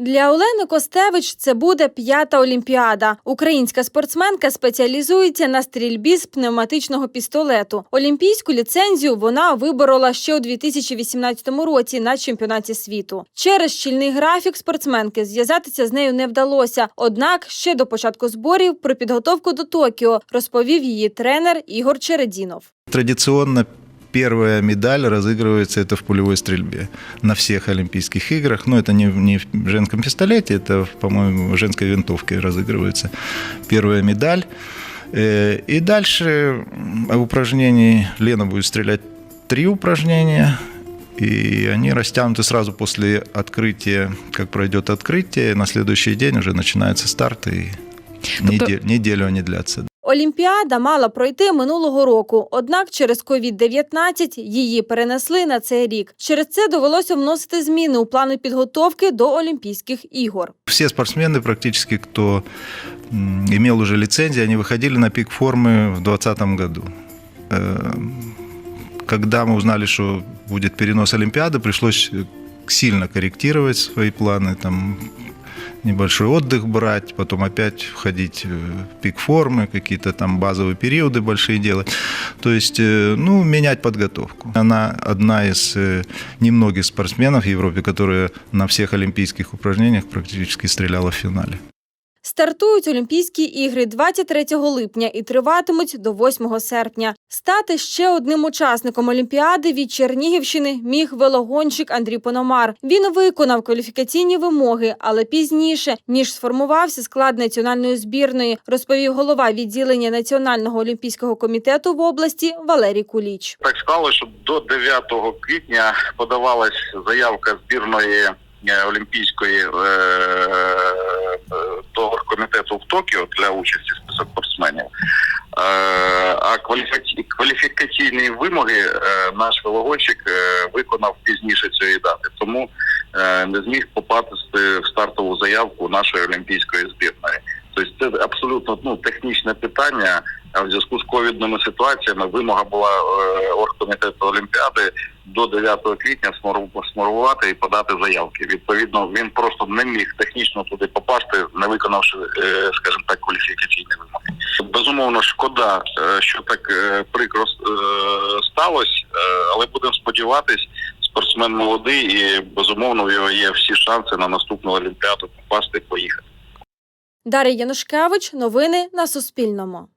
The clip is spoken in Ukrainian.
Для Олени Костевич це буде п'ята олімпіада. Українська спортсменка спеціалізується на стрільбі з пневматичного пістолету. Олімпійську ліцензію вона виборола ще у 2018 році на чемпіонаті світу. Через щільний графік спортсменки зв'язатися з нею не вдалося. Однак ще до початку зборів про підготовку до Токіо розповів її тренер Ігор Чередінов. Традиционно первая медаль разыгрывается это в пулевой стрельбе на всех Олимпийских играх. Но это не, в- не в женском пистолете, это, по-моему, в женской винтовке разыгрывается первая медаль. Э, И дальше упражнений Лена будет стрелять три упражнения. И они растянуты сразу после открытия, как пройдет открытие. На следующий день уже начинается старт, и неде- неделю они длятся. Олімпіада мала пройти минулого року, однак через COVID-19 її перенесли на цей рік. Через це довелося вносити зміни у плани підготовки до Олімпійських ігор. Все спортсмены практически, кто м, имел уже лицензию, они выходили на пик формы в 2020 году. Э, Когда мы узнали, что будет перенос Олимпиады, пришлось э, сильно корректировать свои планы, там небольшой отдых брать, потом опять входить в пик формы, какие-то там базовые периоды большие делать. То есть, э, ну, менять подготовку. Она одна из э, немногих спортсменов в Европе, которая на всех олимпийских упражнениях практически стреляла в финале. Стартують Олімпійські ігри 23 липня і триватимуть до 8 серпня. Стати ще одним учасником Олімпіади від Чернігівщини міг велогонщик Андрій Пономар. Він виконав кваліфікаційні вимоги, але пізніше ніж сформувався склад національної збірної, розповів голова відділення Національного олімпійського комітету в області Валерій Куліч. Так склалося, що до 9 квітня подавалась заявка збірної е, олімпійської е, комітету в Токіо для участі список спортсменів. Е, А кваліфіка- кваліфікаційні вимоги е, наш велогонщик е, виконав пізніше цієї дати, тому не зміг попасти в стартову заявку нашої олімпійської збірної. Тобто це абсолютно ну технічне питання. А в зв'язку з ковідними ситуаціями вимога була е, оргкомітету Олімпіади до 9 квітня смору- і подати заявки. Відповідно, він просто не міг технічно туди попасти, не виконавши, е, скажімо так, кваліфікаційні вимоги. Безумовно, шкода, е, що так прикро сталося, але будемо сподіватись, спортсмен молодий і безумовно в його є всі шанси на наступну олімпіаду попасти і поїхати. Дар'я Янушкевич. Новини на Суспільному.